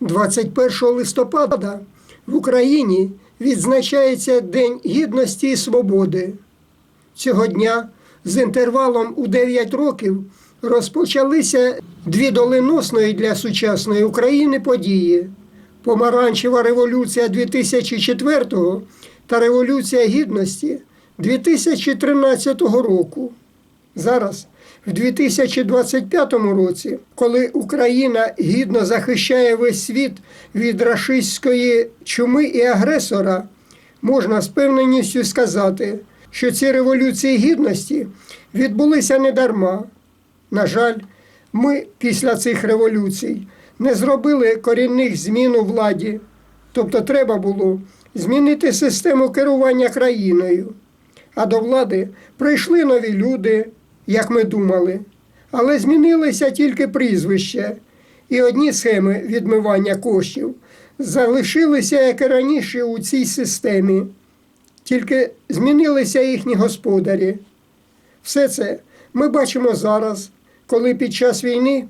21 листопада в Україні відзначається День Гідності і Свободи. Цього дня з інтервалом у 9 років розпочалися дві доленосної для сучасної України події: Помаранчева революція 2004 та Революція Гідності 2013 року. Зараз, в 2025 році, коли Україна гідно захищає весь світ від рашистської чуми і агресора, можна з певненістю сказати, що ці революції гідності відбулися недарма. На жаль, ми після цих революцій не зробили корінних змін у владі, тобто треба було змінити систему керування країною. А до влади прийшли нові люди, як ми думали, але змінилися тільки прізвища, і одні схеми відмивання коштів залишилися, як і раніше, у цій системі, тільки змінилися їхні господарі. Все це ми бачимо зараз, коли під час війни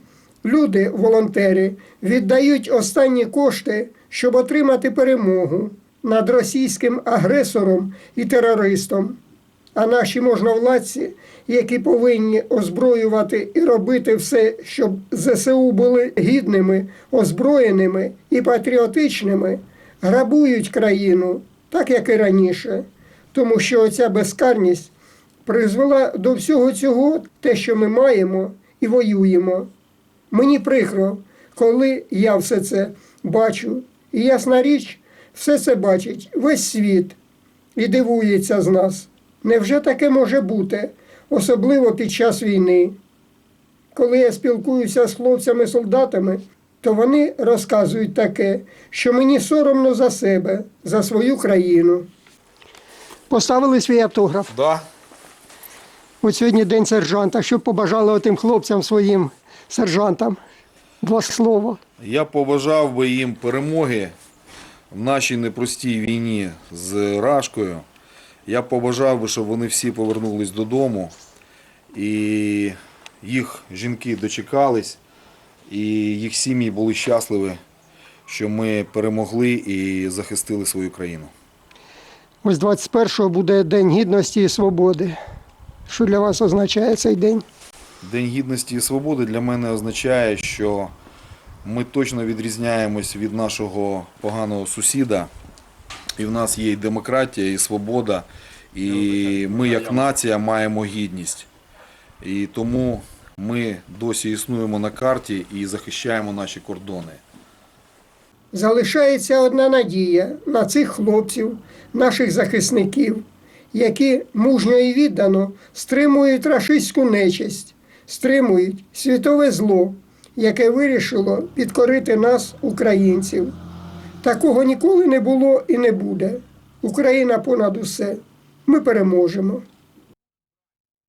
люди, волонтери, віддають останні кошти, щоб отримати перемогу над російським агресором і терористом. А наші можновладці, які повинні озброювати і робити все, щоб ЗСУ були гідними, озброєними і патріотичними, грабують країну, так як і раніше, тому що оця безкарність призвела до всього цього те, що ми маємо і воюємо. Мені прикро, коли я все це бачу. І ясна річ, все це бачить весь світ і дивується з нас. Невже таке може бути, особливо під час війни? Коли я спілкуюся з хлопцями-солдатами, то вони розказують таке, що мені соромно за себе, за свою країну. Поставили свій автограф. Да. От сьогодні день сержанта. Що побажали тим хлопцям своїм сержантам? Два слова. Я побажав би їм перемоги в нашій непростій війні з Рашкою. Я побажав би, щоб вони всі повернулись додому і їх жінки дочекались, і їх сім'ї були щасливі, що ми перемогли і захистили свою країну. Ось 21-го буде День Гідності і Свободи. Що для вас означає цей день? День гідності і свободи для мене означає, що ми точно відрізняємось від нашого поганого сусіда. І в нас є і демократія, і свобода, і ми як нація маємо гідність. І тому ми досі існуємо на карті і захищаємо наші кордони. Залишається одна надія на цих хлопців, наших захисників, які мужньо і віддано стримують рашистську нечисть, стримують світове зло, яке вирішило підкорити нас, українців. Такого ніколи не було і не буде. Україна понад усе. Ми переможемо.